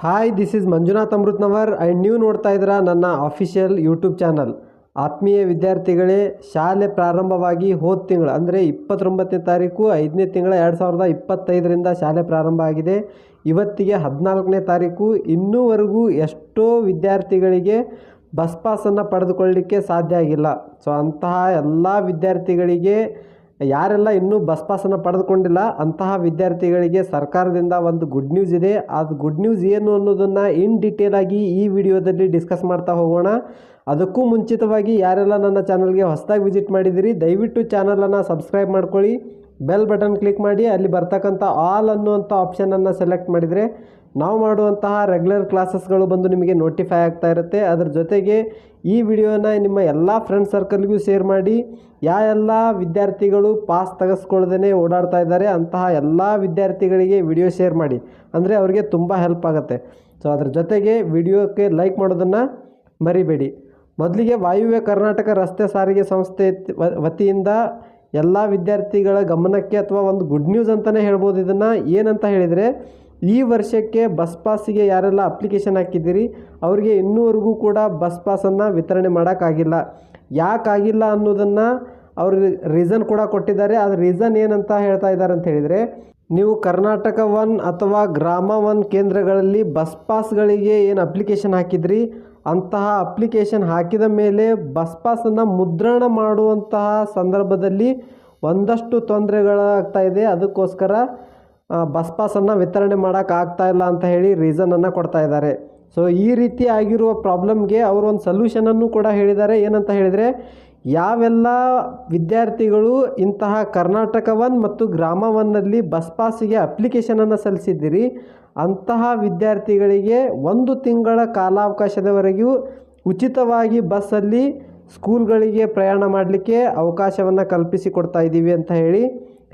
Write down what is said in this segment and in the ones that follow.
Hi this is Manjunath Amrutnavar and ನೀವು ನೋಡ್ತಾ ಇದ್ದೀರಾ ನನ್ನ ಅಫಿಷಿಯಲ್ ಯೂಟ್ಯೂಬ್ ಚಾನಲ್ ಆತ್ಮೀಯ ವಿದ್ಯಾರ್ಥಿಗಳೇ, ಶಾಲೆ ಪ್ರಾರಂಭವಾಗಿ ಹೋದ ತಿಂಗಳು, ಅಂದರೆ ಇಪ್ಪತ್ತೊಂಬತ್ತನೇ ತಾರೀಕು, ಐದನೇ ತಿಂಗಳ ಎರಡು ಸಾವಿರದ ಇಪ್ಪತ್ತೈದರಿಂದ ಶಾಲೆ ಪ್ರಾರಂಭ ಆಗಿದೆ. ಇವತ್ತಿಗೆ ಹದಿನಾಲ್ಕನೇ ತಾರೀಕು. ಇನ್ನೂವರೆಗೂ ಎಷ್ಟೋ ವಿದ್ಯಾರ್ಥಿಗಳಿಗೆ ಬಸ್ ಪಾಸನ್ನು ಪಡೆದುಕೊಳ್ಳಲಿಕ್ಕೆ ಸಾಧ್ಯ ಆಗಿಲ್ಲ. ಸೊ ಅಂತಹ ಎಲ್ಲ ವಿದ್ಯಾರ್ಥಿಗಳಿಗೆ ಯಾರೆಲ್ಲ ಇನ್ನೂ ಬಸ್ ಪಾಸನ್ನು ಪಡೆದುಕೊಂಡಿಲ್ಲ, ಅಂತಹ ವಿದ್ಯಾರ್ಥಿಗಳಿಗೆ ಸರ್ಕಾರದಿಂದ ಒಂದು ಗುಡ್ ನ್ಯೂಸ್ ಇದೆ. ಅದು ಗುಡ್ ನ್ಯೂಸ್ ಏನು ಅನ್ನೋದನ್ನು ಇನ್ ಡೀಟೇಲ್ ಆಗಿ ಈ ವಿಡಿಯೋದಲ್ಲಿ ಡಿಸ್ಕಸ್ ಮಾಡ್ತಾ ಹೋಗೋಣ. ಅದಕ್ಕೂ ಮುಂಚಿತವಾಗಿ ಯಾರೆಲ್ಲ ನನ್ನ ಚಾನಲ್ಗೆ ಹೊಸದಾಗಿ ವಿಸಿಟ್ ಮಾಡಿದಿರಿ ದಯವಿಟ್ಟು ಚಾನಲನ್ನು ಸಬ್ಸ್ಕ್ರೈಬ್ ಮಾಡ್ಕೊಳ್ಳಿ. ಬೆಲ್ ಬಟನ್ ಕ್ಲಿಕ್ ಮಾಡಿ, ಅಲ್ಲಿ ಬರ್ತಕ್ಕಂಥ ಆಲ್ ಅನ್ನುವಂಥ ಆಪ್ಷನನ್ನು ಸೆಲೆಕ್ಟ್ ಮಾಡಿದರೆ, ನಾವು ಮಾಡುವಂತಹ ರೆಗ್ಯುಲರ್ ಕ್ಲಾಸಸ್ಗಳು ಬಂದು ನಿಮಗೆ ನೋಟಿಫೈ ಆಗ್ತಾ ಇರುತ್ತೆ. ಅದರ ಜೊತೆಗೆ ಈ ವಿಡಿಯೋನ ನಿಮ್ಮ ಎಲ್ಲ ಫ್ರೆಂಡ್ ಸರ್ಕಲ್ಗೂ ಶೇರ್ ಮಾಡಿ ಯಾವೆಲ್ಲ ವಿದ್ಯಾರ್ಥಿಗಳು ಪಾಸ್ ತೆಗೆಸ್ಕೊಳ್ದೇ ಓಡಾಡ್ತಾ ಇದ್ದಾರೆ, ಅಂತಹ ಎಲ್ಲ ವಿದ್ಯಾರ್ಥಿಗಳಿಗೆ ವಿಡಿಯೋ ಶೇರ್ ಮಾಡಿ. ಅಂದರೆ ಅವರಿಗೆ ತುಂಬ ಹೆಲ್ಪ್ ಆಗುತ್ತೆ. ಸೊ ಅದರ ಜೊತೆಗೆ ವಿಡಿಯೋಕ್ಕೆ ಲೈಕ್ ಮಾಡೋದನ್ನು ಮರಿಬೇಡಿ. ಮೊದಲಿಗೆ ವಾಯುವ್ಯ ಕರ್ನಾಟಕ ರಸ್ತೆ ಸಾರಿಗೆ ಸಂಸ್ಥೆ ವತಿಯಿಂದ ಎಲ್ಲ ವಿದ್ಯಾರ್ಥಿಗಳ ಗಮನಕ್ಕೆ ಅಥವಾ ಒಂದು ಗುಡ್ ನ್ಯೂಸ್ ಅಂತಲೇ ಹೇಳ್ಬೋದು. ಇದನ್ನು ಏನಂತ ಹೇಳಿದರೆ, ಈ ವರ್ಷಕ್ಕೆ ಬಸ್ ಪಾಸಿಗೆ ಯಾರೆಲ್ಲ ಅಪ್ಲಿಕೇಶನ್ ಹಾಕಿದ್ದೀರಿ, ಅವರಿಗೆ ಇನ್ನೂವರೆಗೂ ಕೂಡ ಬಸ್ ಪಾಸನ್ನು ವಿತರಣೆ ಮಾಡೋಕ್ಕಾಗಿಲ್ಲ. ಯಾಕಾಗಿಲ್ಲ ಅನ್ನೋದನ್ನು ಅವರು ರೀಸನ್ ಕೂಡ ಕೊಟ್ಟಿದ್ದಾರೆ. ಅದು ರೀಸನ್ ಏನಂತ ಹೇಳ್ತಾ ಇದ್ದಾರೆ ಅಂತ ಹೇಳಿದರೆ, ನೀವು ಕರ್ನಾಟಕ ಒನ್ ಅಥವಾ ಗ್ರಾಮ ಒನ್ ಕೇಂದ್ರಗಳಲ್ಲಿ ಬಸ್ ಪಾಸ್ಗಳಿಗೆ ಏನು ಅಪ್ಲಿಕೇಶನ್ ಹಾಕಿದ್ರಿ ಅಂತಹ ಅಪ್ಲಿಕೇಶನ್ ಹಾಕಿದ ಮೇಲೆ ಬಸ್ ಪಾಸನ್ನು ಮುದ್ರಣ ಮಾಡುವಂತಹ ಸಂದರ್ಭದಲ್ಲಿ ಒಂದಷ್ಟು ತೊಂದರೆಗಳಾಗ್ತಾ ಇದೆ. ಅದಕ್ಕೋಸ್ಕರ ಬಸ್ ಪಾಸನ್ನು ವಿತರಣೆ ಮಾಡೋಕ್ಕಾಗ್ತಾ ಇಲ್ಲ ಅಂತ ಹೇಳಿ ರೀಸನನ್ನು ಕೊಡ್ತಾ ಇದ್ದಾರೆ. ಸೊ ಈ ರೀತಿ ಆಗಿರುವ ಪ್ರಾಬ್ಲಮ್ಗೆ ಅವರು ಒಂದು ಸೊಲ್ಯೂಷನನ್ನು ಕೂಡ ಹೇಳಿದ್ದಾರೆ. ಏನಂತ ಹೇಳಿದರೆ ಯಾವೆಲ್ಲ ವಿದ್ಯಾರ್ಥಿಗಳು ಇಂತಹ ಕರ್ನಾಟಕ ಒನ್ ಮತ್ತು ಗ್ರಾಮ ಒನ್ನಲ್ಲಿ ಬಸ್ ಪಾಸಿಗೆ ಅಪ್ಲಿಕೇಶನನ್ನು ಸಲ್ಲಿಸಿದ್ದೀರಿ, ಅಂತಹ ವಿದ್ಯಾರ್ಥಿಗಳಿಗೆ ಒಂದು ತಿಂಗಳ ಕಾಲಾವಕಾಶದವರೆಗೂ ಉಚಿತವಾಗಿ ಬಸ್ಸಲ್ಲಿ ಸ್ಕೂಲ್ಗಳಿಗೆ ಪ್ರಯಾಣ ಮಾಡಲಿಕ್ಕೆ ಅವಕಾಶವನ್ನು ಕಲ್ಪಿಸಿಕೊಡ್ತಾ ಇದ್ದೀವಿ ಅಂತ ಹೇಳಿ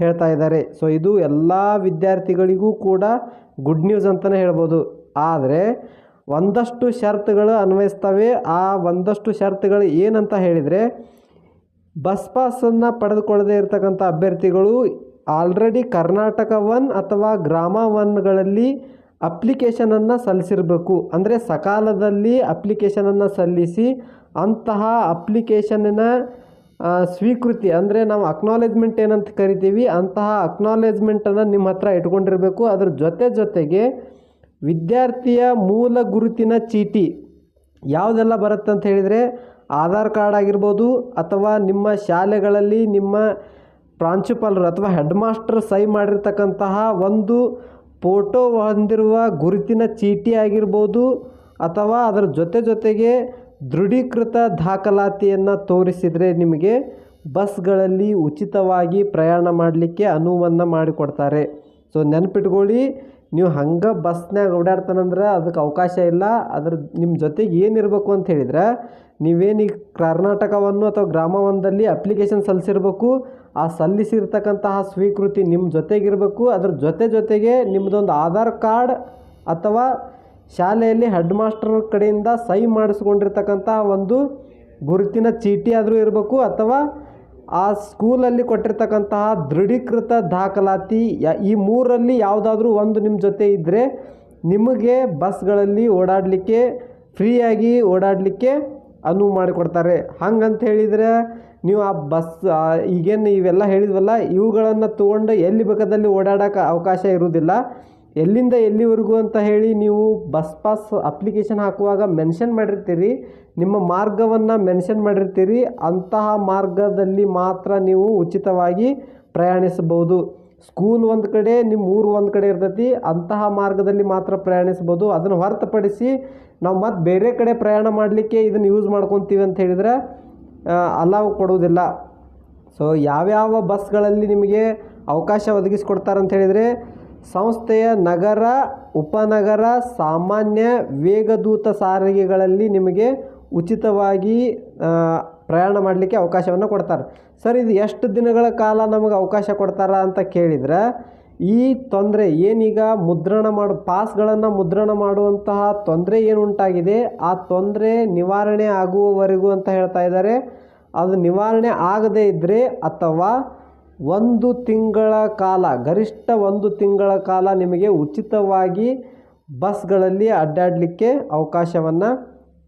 ಹೇಳ್ತಾ ಇದ್ದಾರೆ. ಸೊ ಇದು ಎಲ್ಲ ವಿದ್ಯಾರ್ಥಿಗಳಿಗೂ ಕೂಡ ಗುಡ್ ನ್ಯೂಸ್ ಅಂತಲೇ ಹೇಳ್ಬೋದು. ಆದರೆ ಒಂದಷ್ಟು ಷರತ್ತುಗಳು ಅನ್ವಯಿಸ್ತವೆ. ಆ ಒಂದಷ್ಟು ಷರತ್ತುಗಳು ಏನಂತ ಹೇಳಿದರೆ ಬಸ್ ಪಾಸನ್ನು ಪಡೆದುಕೊಳ್ಳದೇ ಇರತಕ್ಕಂಥ ಅಭ್ಯರ್ಥಿಗಳು ಆಲ್ರೆಡಿ ಕರ್ನಾಟಕ ಒನ್ ಅಥವಾ ಗ್ರಾಮ ಒನ್ಗಳಲ್ಲಿ ಅಪ್ಲಿಕೇಶನನ್ನು ಸಲ್ಲಿಸಿರಬೇಕು. ಅಂದರೆ ಸಕಾಲದಲ್ಲಿ ಅಪ್ಲಿಕೇಶನನ್ನು ಸಲ್ಲಿಸಿ ಅಂತಹ ಅಪ್ಲಿಕೇಶನ್ನ ಸ್ವೀಕೃತಿ, ಅಂದರೆ ನಾವು ಅಕ್ನಾಲೇಜ್ಮೆಂಟ್ ಏನಂತ ಕರಿತೀವಿ, ಅಂತಹ ಅಕ್ನಾಲೇಜ್ಮೆಂಟನ್ನು ನಿಮ್ಮ ಹತ್ರ ಇಟ್ಕೊಂಡಿರಬೇಕು. ಅದ್ರ ಜೊತೆ ಜೊತೆಗೆ ವಿದ್ಯಾರ್ಥಿಯ ಮೂಲ ಗುರುತಿನ ಚೀಟಿ, ಯಾವುದೆಲ್ಲ ಬರುತ್ತೆ ಅಂತ ಹೇಳಿದರೆ ಆಧಾರ್ ಕಾರ್ಡ್ ಆಗಿರ್ಬೋದು ಅಥವಾ ನಿಮ್ಮ ಶಾಲೆಗಳಲ್ಲಿ ನಿಮ್ಮ ಪ್ರಾಂಶುಪಾಲರು ಅಥವಾ ಹೆಡ್ ಮಾಸ್ಟರ್ ಸಹಿ ಮಾಡಿರ್ತಕ್ಕಂತಹ ಒಂದು ಫೋಟೋ ಹೊಂದಿರುವ ಗುರುತಿನ ಚೀಟಿ ಆಗಿರ್ಬೋದು ಅಥವಾ ಅದರ ಜೊತೆ ಜೊತೆಗೆ ದೃಢೀಕೃತ ದಾಖಲಾತಿಯನ್ನು ತೋರಿಸಿದರೆ ನಿಮಗೆ ಬಸ್ಗಳಲ್ಲಿ ಉಚಿತವಾಗಿ ಪ್ರಯಾಣ ಮಾಡಲಿಕ್ಕೆ ಅನುವನ್ನು ಮಾಡಿಕೊಡ್ತಾರೆ. ಸೊ ನೆನಪಿಟ್ಕೊಳ್ಳಿ ನೀವು ಹಂಗೆ ಬಸ್ನಾಗ ಓಡಾಡ್ತಾನಂದ್ರೆ ಅದಕ್ಕೆ ಅವಕಾಶ ಇಲ್ಲ. ಅದ್ರ ನಿಮ್ಮ ಜೊತೆಗೆ ಏನಿರಬೇಕು ಅಂತ ಹೇಳಿದ್ರೆ ನೀವೇನು ಈ ಕರ್ನಾಟಕವನ್ನು ಅಥವಾ ಗ್ರಾಮವೊಂದಲ್ಲಿ ಅಪ್ಲಿಕೇಶನ್ ಸಲ್ಲಿಸಿರ್ಬೇಕು. ಆ ಸಲ್ಲಿಸಿರ್ತಕ್ಕಂತಹ ಸ್ವೀಕೃತಿ ನಿಮ್ಮ ಜೊತೆಗಿರಬೇಕು ಅದ್ರ ಜೊತೆ ಜೊತೆಗೆ ನಿಮ್ಮದೊಂದು ಆಧಾರ್ ಕಾರ್ಡ್ ಅಥವಾ ಶಾಲೆಯಲ್ಲಿ ಹೆಡ್ ಮಾಸ್ಟರ್ ಕಡೆಯಿಂದ ಸಹಿ ಮಾಡಿಸ್ಕೊಂಡಿರ್ತಕ್ಕಂತಹ ಒಂದು ಗುರುತಿನ ಚೀಟಿ ಆದರೂ ಇರಬೇಕು ಅಥವಾ ಆ ಸ್ಕೂಲಲ್ಲಿ ಕೊಟ್ಟಿರ್ತಕ್ಕಂತಹ ದೃಢೀಕೃತ ದಾಖಲಾತಿ ಯ- ಈ ಮೂರಲ್ಲಿ ಯಾವುದಾದ್ರೂ ಒಂದು ನಿಮ್ಮ ಜೊತೆ ಇದ್ದರೆ ನಿಮಗೆ ಬಸ್ಗಳಲ್ಲಿ ಓಡಾಡಲಿಕ್ಕೆ, ಫ್ರೀಯಾಗಿ ಓಡಾಡಲಿಕ್ಕೆ ಅನುವು ಮಾಡಿಕೊಡ್ತಾರೆ. ಹಂಗಂತ ಹೇಳಿದರೆ ನೀವು ಆ ಬಸ್ ಈಗೇನು ಇವೆಲ್ಲ ಹೇಳಿದ್ವಲ್ಲ, ಇವುಗಳನ್ನು ತೊಗೊಂಡು ಎಲ್ಲಿ ಬೇಕಾದಲ್ಲಿ ಓಡಾಡೋಕೆ ಅವಕಾಶ ಇರುವುದಿಲ್ಲ. ಎಲ್ಲಿಂದ ಎಲ್ಲಿವರೆಗೂ ಅಂತ ಹೇಳಿ ನೀವು ಬಸ್ ಪಾಸ್ ಅಪ್ಲಿಕೇಶನ್ ಹಾಕುವಾಗ ಮೆನ್ಷನ್ ಮಾಡಿರ್ತೀರಿ, ನಿಮ್ಮ ಮಾರ್ಗವನ್ನು ಮೆನ್ಷನ್ ಮಾಡಿರ್ತೀರಿ, ಅಂತಹ ಮಾರ್ಗದಲ್ಲಿ ಮಾತ್ರ ನೀವು ಉಚಿತವಾಗಿ ಪ್ರಯಾಣಿಸಬಹುದು. ಸ್ಕೂಲ್ ಒಂದು ಕಡೆ ನಿಮ್ಮ ಊರು ಒಂದು ಕಡೆ ಇರ್ತೈತಿ, ಅಂತಹ ಮಾರ್ಗದಲ್ಲಿ ಮಾತ್ರ ಪ್ರಯಾಣಿಸ್ಬೋದು ಅದನ್ನು ಹೊರತುಪಡಿಸಿ ನಾವು ಮತ್ತೆ ಬೇರೆ ಕಡೆ ಪ್ರಯಾಣ ಮಾಡಲಿಕ್ಕೆ ಇದನ್ನು ಯೂಸ್ ಮಾಡ್ಕೊತೀವಿ ಅಂತ ಹೇಳಿದ್ರೆ ಅಲಾವ್ ಕೊಡುವುದಿಲ್ಲ. ಸೊ ಯಾವ್ಯಾವ ಬಸ್ಗಳಲ್ಲಿ ನಿಮಗೆ ಅವಕಾಶ ಒದಗಿಸ್ಕೊಡ್ತಾರಂತ ಹೇಳಿದರೆ ಸಂಸ್ಥೆಯ ನಗರ, ಉಪನಗರ, ಸಾಮಾನ್ಯ ವೇಗದೂತ ಸಾರಿಗೆಗಳಲ್ಲಿ ನಿಮಗೆ ಉಚಿತವಾಗಿ ಪ್ರಯಾಣ ಮಾಡಲಿಕ್ಕೆ ಅವಕಾಶವನ್ನು ಕೊಡ್ತಾರೆ. ಸರ್, ಇದು ಎಷ್ಟು ದಿನಗಳ ಕಾಲ ನಮಗೆ ಅವಕಾಶ ಕೊಡ್ತಾರ ಅಂತ ಕೇಳಿದ್ರೆ, ಈ ತೊಂದರೆ ಏನೀಗ ಮುದ್ರಣ ಮಾಡು, ಪಾಸ್ಗಳನ್ನು ಮುದ್ರಣ ಮಾಡುವಂತಹ ತೊಂದರೆ ಏನು ಉಂಟಾಗಿದೆ ಆ ತೊಂದರೆ ನಿವಾರಣೆ ಆಗುವವರೆಗೂ ಅಂತ ಹೇಳ್ತಾ ಇದ್ದಾರೆ. ಅದು ನಿವಾರಣೆ ಆಗದೇ ಇದ್ದರೆ ಅಥವಾ ಒಂದು ತಿಂಗಳ ಕಾಲ, ಗರಿಷ್ಠ ಒಂದು ತಿಂಗಳ ಕಾಲ ನಿಮಗೆ ಉಚಿತವಾಗಿ ಬಸ್ಗಳಲ್ಲಿ ಅಡ್ಡಾಡಲಿಕ್ಕೆ ಅವಕಾಶವನ್ನು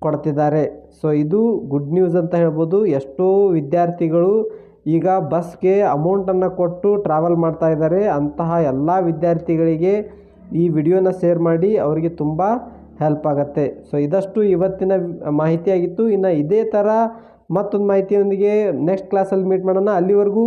ಕೊಡ್ತಿದ್ದಾರೆ. ಸೊ ಇದು ಗುಡ್ ನ್ಯೂಸ್ ಅಂತ ಹೇಳ್ಬೋದು. ಎಷ್ಟೋ ವಿದ್ಯಾರ್ಥಿಗಳು ಈಗ ಬಸ್ಗೆ ಅಮೌಂಟನ್ನು ಕೊಟ್ಟು ಟ್ರಾವೆಲ್ ಮಾಡ್ತಾ ಇದ್ದಾರೆ. ಅಂತಹ ಎಲ್ಲ ವಿದ್ಯಾರ್ಥಿಗಳಿಗೆ ಈ ವಿಡಿಯೋನ ಶೇರ್ ಮಾಡಿ ಅವರಿಗೆ ತುಂಬ ಹೆಲ್ಪ್ ಆಗುತ್ತೆ. ಸೊ ಇದಷ್ಟು ಇವತ್ತಿನ ಮಾಹಿತಿಯಾಗಿತ್ತು. ಇನ್ನು ಇದೇ ಥರ ಮತ್ತೊಂದು ಮಾಹಿತಿಯೊಂದಿಗೆ ನೆಕ್ಸ್ಟ್ ಕ್ಲಾಸಲ್ಲಿ ಮೀಟ್ ಮಾಡೋಣ. ಅಲ್ಲಿವರೆಗೂ